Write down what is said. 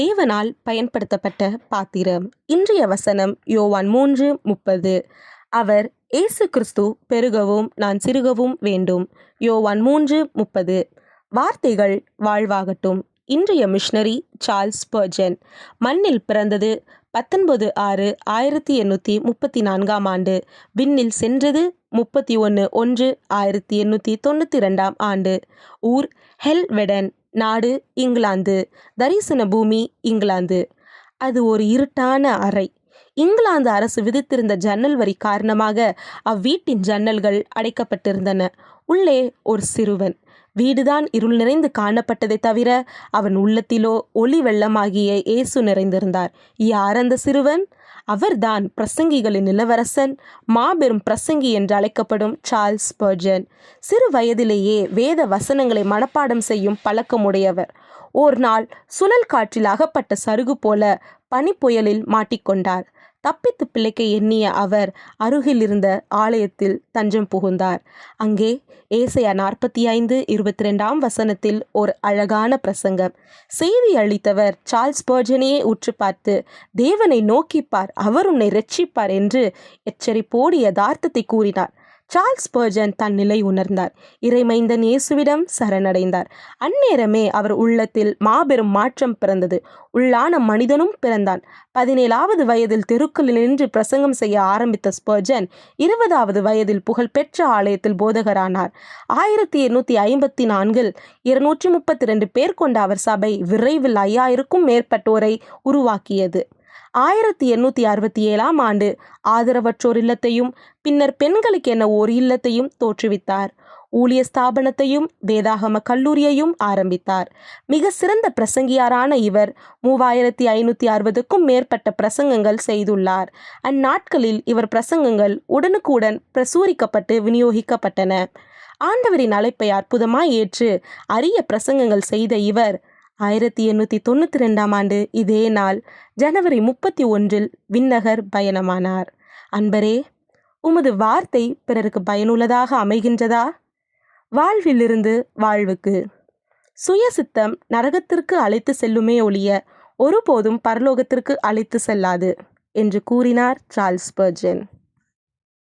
தேவனால் பயன்படுத்தப்பட்ட பாத்திரம். இன்றைய வசனம் யோவான் மூன்று முப்பது. அவர் இயேசு கிறிஸ்து பெருகவும் நான் சிறுகவும் வேண்டும். யோவான் மூன்று முப்பது. வார்த்தைகள் வாழ்வாகட்டும். இன்றைய மிஷனரி சார்ல்ஸ் பர்ஜன் மண்ணில் பிறந்தது பத்தொன்பது ஆறு ஆயிரத்தி எண்ணூற்றி முப்பத்தி நான்காம் ஆண்டு. விண்ணில் சென்றது முப்பத்தி ஒன்று ஒன்று ஆயிரத்தி எண்ணூற்றி தொண்ணூற்றி ரெண்டாம் ஆண்டு. ஊர் ஹெல்வெடன். நாடு இங்கிலாந்து. தரிசன பூமி இங்கிலாந்து. அது ஒரு இருட்டான அறை. இங்கிலாந்து அரசு விதித்திருந்த ஜன்னல் வரி காரணமாக அவ்வீட்டின் ஜன்னல்கள் அடைக்கப்பட்டிருந்தன. உள்ளே ஒரு சிறுவன். வீடுதான் இருள் நிறைந்து காணப்பட்டதை தவிர அவன் உள்ளத்திலோ ஒளி வெள்ளமாகிய இயேசு நிறைந்திருந்தார். யார் அந்த சிறுவன்? அவர்தான் பிரசங்கிகளின் இளவரசன் மாபெரும் பிரசங்கி என்று அழைக்கப்படும் சார்ல்ஸ் பர்ஜன் சிறு வயதிலேயே வேத வசனங்களை மனப்பாடம் செய்யும் பழக்கமுடையவர். ஓர் நாள் சுழல் காற்றில் அகப்பட்ட சருகு போல பனிப்புயலில் மாட்டிக்கொண்டார். தப்பித்து பிழைக்க எண்ணிய அவர் அருகில் இருந்த ஆலயத்தில் தஞ்சம் புகுந்தார். அங்கே ஏசையா நாற்பத்தி ஐந்து இருபத்தி ரெண்டாம் வசனத்தில் ஒரு அழகான பிரசங்கம். செய்தி அளித்தவர் சார்ல்ஸ் பர்ஜனையே உற்று பார்த்து தேவனை நோக்கிப்பார் அவர் உன்னை ரட்சிப்பார் என்று எச்சரிப்போடு யதார்த்தத்தை கூறினார். சார்ல்ஸ் பர்ஜன் தன் நிலை உணர்ந்தார். இறைமைந்தன் இயேசுவிடம் சரணடைந்தார். அந்நேரமே அவர் உள்ளத்தில் மாபெரும் மாற்றம் பிறந்தது. உள்ளான மனிதனும் பிறந்தான். பதினேழாவது வயதில் தெருக்களில் நின்று பிரசங்கம் செய்ய ஆரம்பித்த ஸ்பர்ஜன் இருபதாவது வயதில் புகழ்பெற்ற ஆலயத்தில் போதகரானார். ஆயிரத்தி எண்ணூற்றி ஐம்பத்தி நான்கில் இருநூற்றி முப்பத்தி ரெண்டு பேர் கொண்ட அவர் சபை விரைவில் ஐயாயிரக்கும் மேற்பட்டோரை உருவாக்கியது. ஆயிரத்தி எண்ணூற்றி அறுபத்தி ஏழாம் ஆண்டு ஆதரவற்றோர் இல்லத்தையும் பின்னர் பெண்களுக்கு என ஓர் இல்லத்தையும் தோற்றுவித்தார். ஊழிய ஸ்தாபனத்தையும் வேதாகம கல்லூரியையும் ஆரம்பித்தார். மிக சிறந்த பிரசங்கியாரான இவர் மூவாயிரத்தி ஐநூற்றி அறுபதுக்கும் மேற்பட்ட பிரசங்கங்கள் செய்துள்ளார். அந்நாட்களில் இவர் பிரசங்கங்கள் உடனுக்குடன் பிரசூரிக்கப்பட்டு விநியோகிக்கப்பட்டன. ஆண்டவரின் அழைப்பை அற்புதமாய் ஏற்று அரிய பிரசங்கங்கள் செய்த இவர் ஆயிரத்தி எண்ணூற்றி தொண்ணூற்றி ரெண்டாம் ஆண்டு இதே நாள் ஜனவரி முப்பத்தி ஒன்றில் விண்ணகர் பயணமானார். அன்பரே உமது வார்த்தை பிறருக்கு பயனுள்ளதாக அமைகின்றதா? வாழ்விலிருந்து வாழ்வுக்கு. சுயசித்தம் நரகத்திற்கு அழைத்து செல்லுமே ஒழிய ஒருபோதும் பரலோகத்திற்கு அழைத்து செல்லாது என்று கூறினார் சார்ல்ஸ் பர்ஜன்